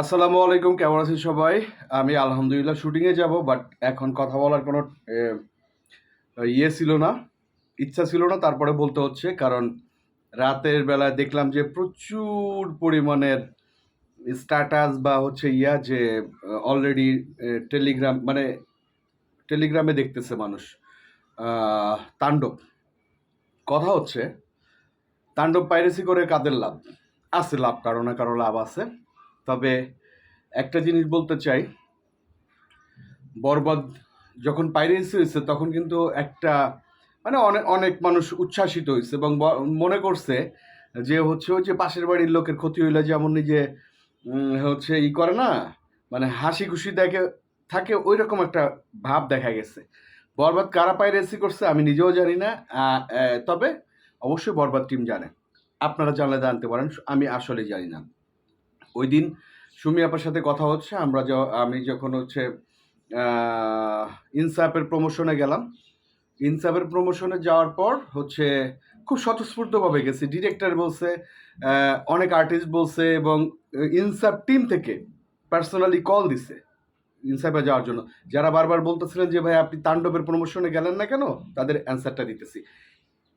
আসসালামু আলাইকুম, কেমন আছেন সবাই? আমি আলহামদুলিল্লাহ শুটিংয়ে যাব বাট এখন কথা বলার কোনো ইয়ে ছিল না, ইচ্ছা ছিল না, তারপরে বলতে হচ্ছে, কারণ রাতের বেলায় দেখলাম যে প্রচুর পরিমাণের স্ট্যাটাস বা হচ্ছে ইয়া যে অলরেডি টেলিগ্রাম মানে টেলিগ্রামে দেখতেছে মানুষ। তাণ্ডব। কথা হচ্ছে, তাণ্ডব পাইরেসি করে কাদের লাভ? আছে লাভ, কারও না কারও লাভ আছে। তবে একটা জিনিস বলতে চাই, বরবাদ যখন পাইরেসি হয়েছে, তখন কিন্তু একটা মানে অনেক অনেক মানুষ উচ্ছ্বাসিত হয়েছে এবং মনে করছে যে হচ্ছে ওই যে পাশের বাড়ির লোকের ক্ষতি হইলে, যেমন নিজে হচ্ছে ই করে না মানে হাসি খুশি দেখে, থাকে ওই রকম একটা ভাব দেখা গেছে। বরবাদ কারা পাইরেসি করছে আমি নিজেও জানি না তবে অবশ্যই বরবাদ টিম জানে। আপনারা জানলে জানতে পারেন, আমি আসলে জানি না। ওই দিন সুমি আপার সাথে কথা হচ্ছে আমরা আমি যখন হচ্ছে আহ, ইনসাফের প্রমোশনে গেলাম ইনসাফের প্রমোশনে যাওয়ার পর হচ্ছে খুব স্বতঃস্ফূর্তভাবে গেছি। ডিরেক্টর বলছে অনেক আর্টিস্ট বলছে এবং ইনসাফ টিম থেকে পার্সোনালি কল দিছে ইনসাফে যাওয়ার জন্য। যারা বারবার বলতেছিলেন যে ভাই আপনি তাণ্ডবের প্রমোশনে গেলেন না কেন? তাদের অ্যান্সারটা দিতেছি।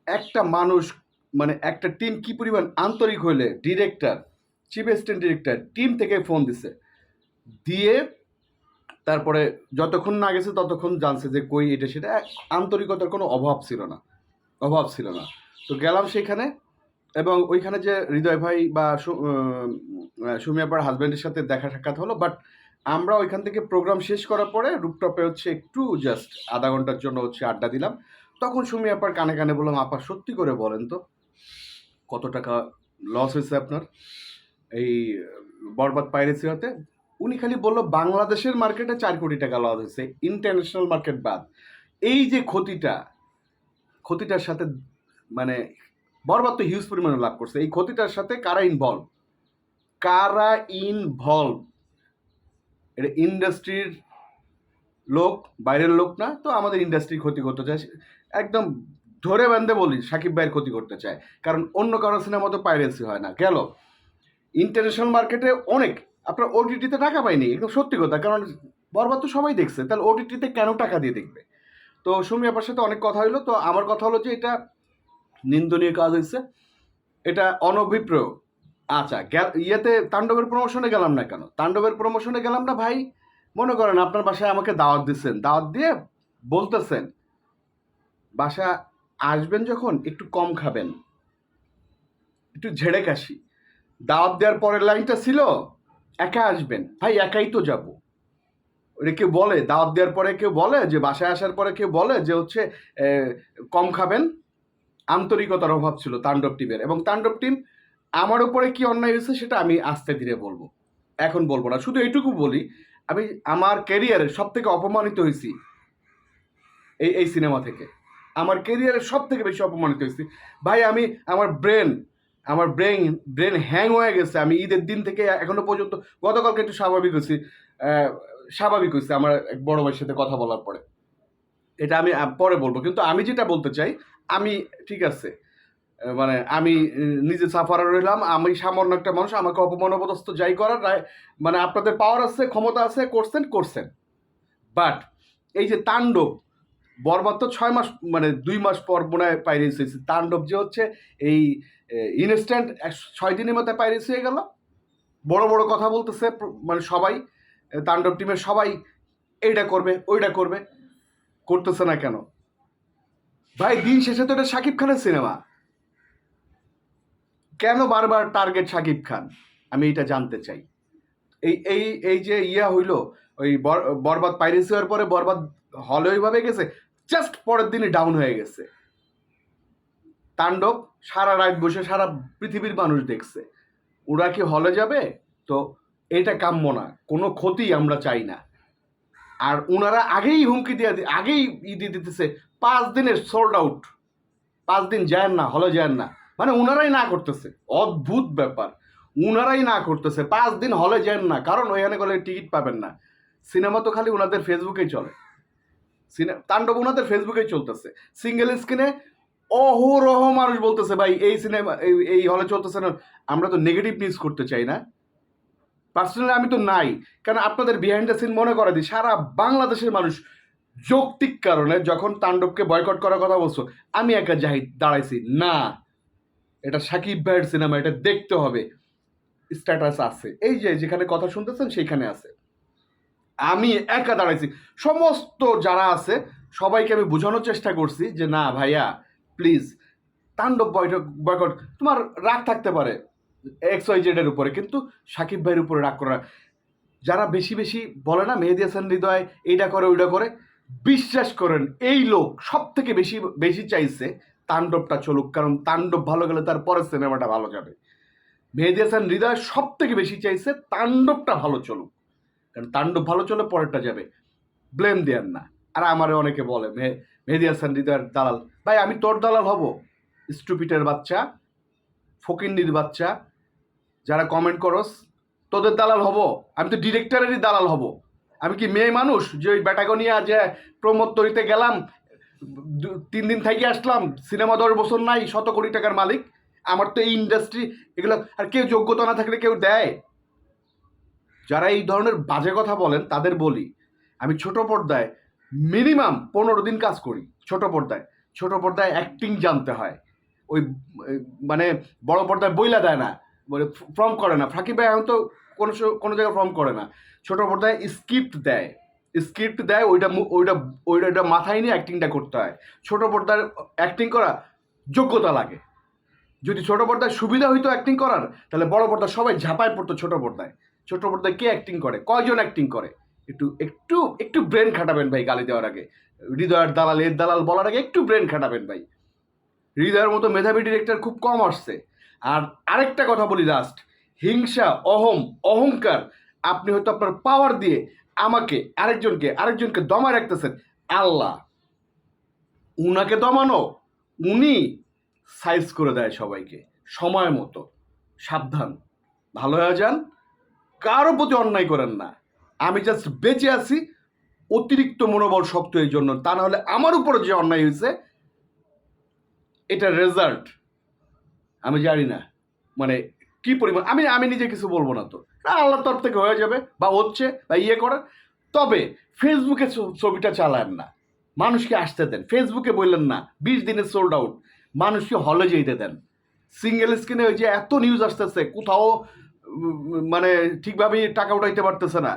একটা মানুষ মানে একটা টিম কি পরিমাণ আন্তরিক হইলে director chief assistant director team থেকে ফোন দিছে। দিয়ে তারপরে যতক্ষণ না গেছে ততক্ষণ জানছে যে কই এটা সেটা। আন্তরিকতার কোনো অভাব ছিল না অভাব ছিল না। তো গেলাম সেখানে এবং ওইখানে যে হৃদয় ভাই বা সু- আহ, সুমি আপার হাজব্যান্ডের সাথে দেখা সাক্ষাৎ হলো বাট আমরা ওইখান থেকে প্রোগ্রাম শেষ করার পরে রুপটপে হচ্ছে একটু জাস্ট আধা ঘণ্টার জন্য হচ্ছে আড্ডা দিলাম। তখন সুমি আপার কানে কানে বললাম আপা সত্যি করে বলেন তো কত টাকা লস হয়েছে আপনার? এই বরবাদ পাইরেসি হতে উনি খালি বলল বাংলাদেশের মার্কেটে চার কোটি টাকা লস হয়েছে ইন্টারন্যাশনাল মার্কেট বাদ। এই যে ক্ষতিটা, ক্ষতিটার সাথে মানে বরবাদ তো হিউজ পরিমাণে লাভ করছে, এই ক্ষতিটার সাথে কারা ইনভলভ কারা ইনভলভ এটা ইন্ডাস্ট্রির লোক, বাইরের লোক না, তো আমাদের ইন্ডাস্ট্রির ক্ষতি করতে চায়। একদম ধরে বান্ধে বলি, সাকিব ভাইয়ের ক্ষতি করতে চায়। কারণ অন্য কারও সিনেমা তো পাইরেসি হয় না। গেল। ইন্টারন্যাশনাল মার্কেটে অনেক। আপনার ওটিটিতে টাকা পাইনি, একদম সত্যি কথা, কারণ বরবাদ তো সবাই দেখছে, তাহলে ওটিটিতে কেন টাকা দিয়ে দেখবে? তো সুমি আপার সাথে অনেক কথা হলো তো আমার কথা হলো যে এটা নিন্দনীয় কাজ হয়েছে এটা অনভিপ্রেয় আচ্ছা ইয়েতে তাণ্ডবের প্রমোশনে গেলাম না কেন? তাণ্ডবের প্রমোশনে গেলাম না ভাই, মনে করেন আপনার বাসায় আমাকে দাওয়াত দিচ্ছেন দাওয়াত দিয়ে বলতেছেন, বাসা আসবেন যখন, একটু কম খাবেন, একটু ঝেড়ে কাশি। দাওয়াত দেওয়ার পরের লাইনটা ছিল, একা আসবেন। ভাই, একাই তো যাব। ওটা কেউ বলে, দাওয়াত দেওয়ার পরে কেউ বলে, যে বাসায় আসার পরে কেউ বলে যে হচ্ছে কম খাবেন। আন্তরিকতার অভাব ছিল তাণ্ডব টিমের এবং তাণ্ডব টিম আমার উপরে কি অন্যায় হয়েছে সেটা আমি আস্তে ধীরে বলব। এখন বলব না, শুধু এইটুকু বলি, আমি আমার ক্যারিয়ারে সব থেকে অপমানিত হয়েছি এই এই সিনেমা থেকে। আমার ক্যারিয়ারে সব থেকে বেশি অপমানিত হয়েছি। ভাই, আমি, আমার ব্রেন আমার ব্রেন ব্রেন হ্যাং হয়ে গেছে। আমি ঈদের দিন থেকে এখনও পর্যন্ত, গতকালকে একটু স্বাভাবিক হয়েছি। স্বাভাবিক হয়েছে আমার এক বড় ভাইয়ের সাথে কথা বলার পরে। এটা আমি পরে বলব। কিন্তু আমি যেটা বলতে চাই, আমি, ঠিক আছে মানে আমি নিজে সাফার রইলাম। আমি সামান্য একটা মানুষ, আমাকে অপমান অপদস্থ যাই করার মানে আপনাদের পাওয়ার আছে, ক্ষমতা আছে, করছেন করছেন। বাট এই যে তাণ্ডব বরবাদ তো ছয় মাস মানে দুই মাস পর মনে হয় পাইরেস হয়েছে। তাণ্ডব যে হচ্ছে, এই ইনস্ট্যান্ট ছয় দিনের মধ্যে পাইরেস হয়ে গেল। বড় বড় কথা বলতেছে মানে সবাই তাণ্ডব টিমের সবাই, এইটা করবে, ওইটা করবে, করতেছে না কেন? ভাই, দিন শেষে তো এটা শাকিব খানের সিনেমা কেন বারবার টার্গেট শাকিব খান? আমি এটা জানতে চাই। এই এই এই যে ইয়া হইল, ওই বর- বরবাদ পাইরেসি হওয়ার পরে বরবাদ হলে ওইভাবে গেছে। জাস্ট পরের দিনই ডাউন হয়ে গেছে। তাণ্ডব সারা রাত বসে সারা পৃথিবীর মানুষ দেখছে। ওরা কি হলে যাবে? তো এটা কাম্য না, কোনো ক্ষতি আমরা চাই না। আর ওনারা আগেই হুমকি দিয়ে আগেই ই দিয়ে দিতেছে, পাঁচ দিনের সোল্ড আউট পাঁচ দিন যায় না হলে যায় না। মানে ওনারাই না করতেছে, অদ্ভুত ব্যাপার। ওনারাই না করতেছে, পাঁচ দিন হলে যান না, কারণ ওইখানে গেলে টিকিট পাবেন না। সিনেমা তো খালি ওনাদের ফেসবুকেই চলে। তাণ্ডব ওনাদের ফেসবুকেই চলতেছে। সিঙ্গেল স্ক্রিনে অহরহ মানুষ বলতেছে, ভাই, এই সিনেমা এই হলে চলতেছে না। আমরা তো নেগেটিভ নিউজ করতে চাই না। পার্সোনালি আমি তো নাই। কারণ আপনাদের বিহাইন্ড দ্য সিন মনে করে দিই, সারা বাংলাদেশের মানুষ যৌক্তিক কারণে যখন তাণ্ডবকে বয়কট করার কথা বলছো, আমি একা যাই দাঁড়াইছি। না, এটা সাকিব ভাইয়ের সিনেমা এটা দেখতে হবে। স্ট্যাটাস আছে। এই যে যেখানে কথা শুনতেছেন, সেইখানে আছে। আমি একা দাঁড়াইছি। সমস্ত যারা আছে, সবাইকে আমি বোঝানোর চেষ্টা করছি যে, না ভাইয়া প্লিজ তাণ্ডব বয়কট বয়কট, তোমার রাগ থাকতে পারে এক্স ওয়াই জেডের উপরে, কিন্তু সাকিব ভাইয়ের উপরে রাগ করা যারা বেশি বেশি বলে না, মেহেদি হাসান হৃদয় এইটা করে ওইটা করে, বিশ্বাস করেন, এই লোক সব থেকে বেশি বেশি চাইছে তাণ্ডবটা চলুক, কারণ তাণ্ডব ভালো গেলে তার পরের সিনেমাটা ভালো যাবে। মেহেদি হাসান হৃদয় সব থেকে বেশি চাইছে তাণ্ডবটা ভালো চলুক। কারণ তাণ্ডব ভালো চলে, পরেরটা যাবে। ব্লেম দেন না। আর আমারে অনেকে বলে মেহেদি হাসান, হৃদয়ের দালাল। ভাই, আমি তোর দালাল হব। স্টুপিটের বাচ্চা, ফকিন্নির বাচ্চা, যারা কমেন্ট করস, তোদের দালাল হব। আমি তো ডিরেক্টরেরই দালাল হব। আমি কি মেয়ে মানুষ? যে ওই বেটাকে নিয়ে যে প্রমোদ তরিতে গেলাম তিন দিন থেকে আসলাম, সিনেমা দশ বছর নাই, শত কোটি টাকার মালিক। আমার তো এই ইন্ডাস্ট্রি এগুলো, আর কেউ যোগ্যতা না থাকলে কেউ দেয়। যারা এই ধরনের বাজে কথা বলেন, তাদের বলি, আমি ছোট পর্দায় মিনিমাম পনেরো দিন কাজ করি, ছোট পর্দায়। ছোট পর্দায় অ্যাক্টিং জানতে হয়। ওই মানে বড় পর্দায় বইলা দেয় না, বলে ফর্ম করে না। ফাঁকি ভাই এখন তো কোনো কোনো জায়গায় ফর্ম করে না। ছোট পর্দায় স্ক্রিপ্ট দেয়। স্ক্রিপ্ট দেয়, ওইটা ওইটা ওইটা ওইটা মাথায় নিয়ে অ্যাক্টিংটা করতে হয়। ছোট পর্দার অ্যাক্টিং করা যোগ্যতা লাগে। যদি ছোট পর্দায় সুবিধা হইতো অ্যাক্টিং করার, তাহলে বড় পর্দা সবাই ঝাঁপায় পড়তো ছোট পর্দায়। ছোট পর্দায় কে অ্যাক্টিং করে? কয়জন অ্যাক্টিং করে? একটু একটু একটু ব্রেন খাটাবেন ভাই গালি দেওয়ার আগে। হৃদয়ের দালাল, এর দালাল বলার আগে একটু ব্রেন খাটাবেন ভাই। হৃদয়ের মতো মেধাবী ডিরেক্টর খুব কম আসছে। আর আরেকটা কথা বলি লাস্ট হিংসা, অহম, অহংকার, আপনি হয়তো আপনার পাওয়ার দিয়ে আমাকে, আরেকজনকে আরেকজনকে দমায় রাখতেছেন। আল্লাহ। উনাকে দমানো, উনি সাইজ করে দেয় সবাইকে। সময় মতো। সাবধান। ভালো হয়ে যান। কারও প্রতি অন্যায় করেন না। আমি জাস্ট বেঁচে আছি, অতিরিক্ত মনোবল শক্ত এই জন্য। তা না হলে আমার উপরে যে অন্যায় হয়েছে এটা রেজাল্ট আমি জানি না। মানে কি পরিমাণ আমি আমি নিজে কিছু বলব না তো। আল্লাহর তরফ থেকে হয়ে যাবে বা হচ্ছে বা ইয়ে করে তবে ফেসবুকে ছবিটা চালান না। মানুষকে আসতে দেন। ফেসবুকে বললেন না, বিশ দিনে সোল্ড আউট মানুষকে হলে যেতে দেন। সিঙ্গেল স্ক্রিনে ওই যে এত নিউজ আসতেছে, কোথাও মানে ঠিকভাবে টাকা উঠাইতে পারতেছে না।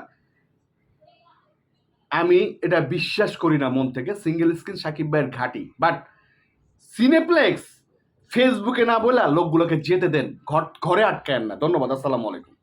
আমি এটা বিশ্বাস করি না মন থেকে সিঙ্গেল স্ক্রিন সাকিব ভাইয়ের ঘাটি। বাট সিনেপ্লেক্স ফেসবুকে না বলে লোকগুলোকে যেতে দেন, ঘর ঘরে আটকায়েন না। ধন্যবাদ, আসসালামু আলাইকুম।